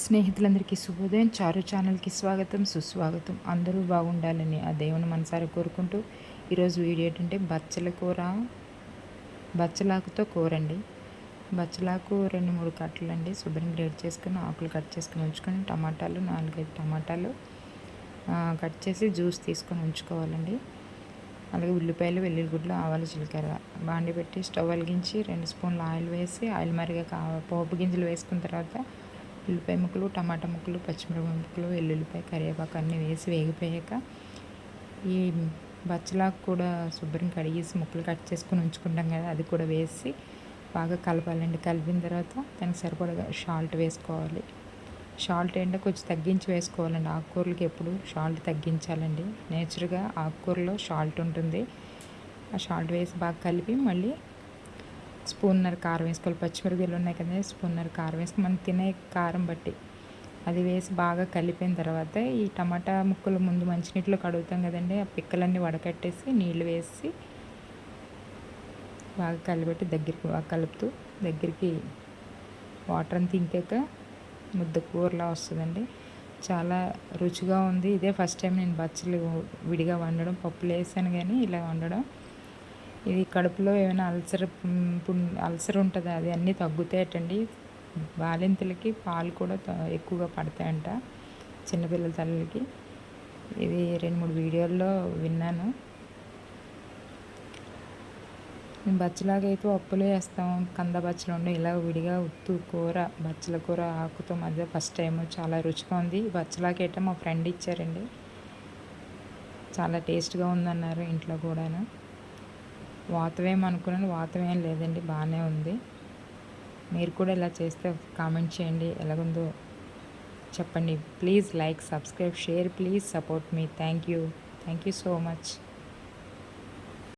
స్నేహితులందరికీ శుభోదయం. చారు ఛానల్కి స్వాగతం సుస్వాగతం. అందరూ బాగుండాలని ఆ దేవుని మనసారి కోరుకుంటూ ఈరోజు వీడియో ఏంటంటే బచ్చల కూర. బచ్చలాకుతో కూర అండి బచ్చలాకు రెండు మూడు కట్టలు అండి శుభ్రం గ్రేడ్ చేసుకుని ఆకులు కట్ చేసుకుని ఉంచుకొని టమాటాలు నాలుగైదు టమాటాలు కట్ చేసి జ్యూస్ తీసుకొని ఉంచుకోవాలండి. అలాగే ఉల్లిపాయలు వెల్లుల్లిగుడ్లు ఆవాలు జీలకర్ర బాండి పెట్టి స్టవ్ వెలిగించి రెండు స్పూన్లు ఆయిల్ వేసి ఆయిల్ మరిగా పోపు గింజలు వేసుకున్న తర్వాత ఉల్లిపాయ ముక్కలు టమాటా ముక్కలు పచ్చిమిరపకాయ ముక్కలు వెల్లుల్లిపాయ కరివేపాకు అన్నీ వేసి వేగిపోయాక ఈ బచ్చలాకు కూడా శుభ్రం కడిగేసి ముక్కలు కట్ చేసుకుని ఉంచుకుంటాం కదా అది కూడా వేసి బాగా కలపాలండి. కలిపిన తర్వాత దానికి సరిపడగా సాల్ట్ వేసుకోవాలి. సాల్ట్ ఏంటో కొంచెం తగ్గించి వేసుకోవాలండి. ఆకుకూరలకి ఎప్పుడు సాల్ట్ తగ్గించాలండి. నేచురల్గా ఆకుకూరలో సాల్ట్ ఉంటుంది. ఆ సాల్ట్ వేసి బాగా కలిపి మళ్ళీ స్పూన్నర కారం వేసుకోవాలి. పచ్చిమిరపకాయలు ఉన్నాయి కదా స్పూన్నర కారం వేసుకుని మనం తినే కారం బట్టి. అది వేసి బాగా కలిపిన తర్వాత ఈ టమాటా ముక్కలు ముందు మంచినీటిలో కడుగుతాం కదండి. ఆ పిక్కలన్నీ వడకట్టేసి నీళ్ళు వేసి బాగా కలిపెట్టి దగ్గరికి బాగా కలుపుతూ దగ్గరికి వాటర్ అంతా ఇంకాక ముద్ద కూరలా వస్తుందండి. చాలా రుచిగా ఉంది. ఇదే ఫస్ట్ టైం నేను బచ్చలు విడిగా వండడం పప్పులు వేసాను కానీ ఇలా వండడం. ఇది కడుపులో ఏమైనా అల్సర్ అల్సర్ ఉంటుంది? అది అన్నీ తగ్గుతాయటండి. బాలింతలకి పాలు కూడా ఎక్కువగా పడతాయంట చిన్నపిల్లల తల్లికి ఇది రెండు మూడు వీడియోల్లో విన్నాను. మేము బచ్చలాగా అయితే పప్పులు వేస్తాం కంద బచ్చలు ఉండే ఇలా విడిగా ఉత్తు కూర బచ్చల కూర ఆకుతో మధ్య ఫస్ట్ టైం చాలా రుచిగా ఉంది. బచ్చలాకైతే మా ఫ్రెండ్ ఇచ్చారండి. చాలా టేస్ట్గా ఉందన్నారు ఇంట్లో కూడాను. వాతవేం అనుకున్నాను వాతవేం లేదండి బాగానే ఉంది. మీరు కూడా ఇలా చేస్తే కామెంట్ చేయండి ఎలాగుందో చెప్పండి. Please like subscribe share please support me. Thank you. Thank you so much.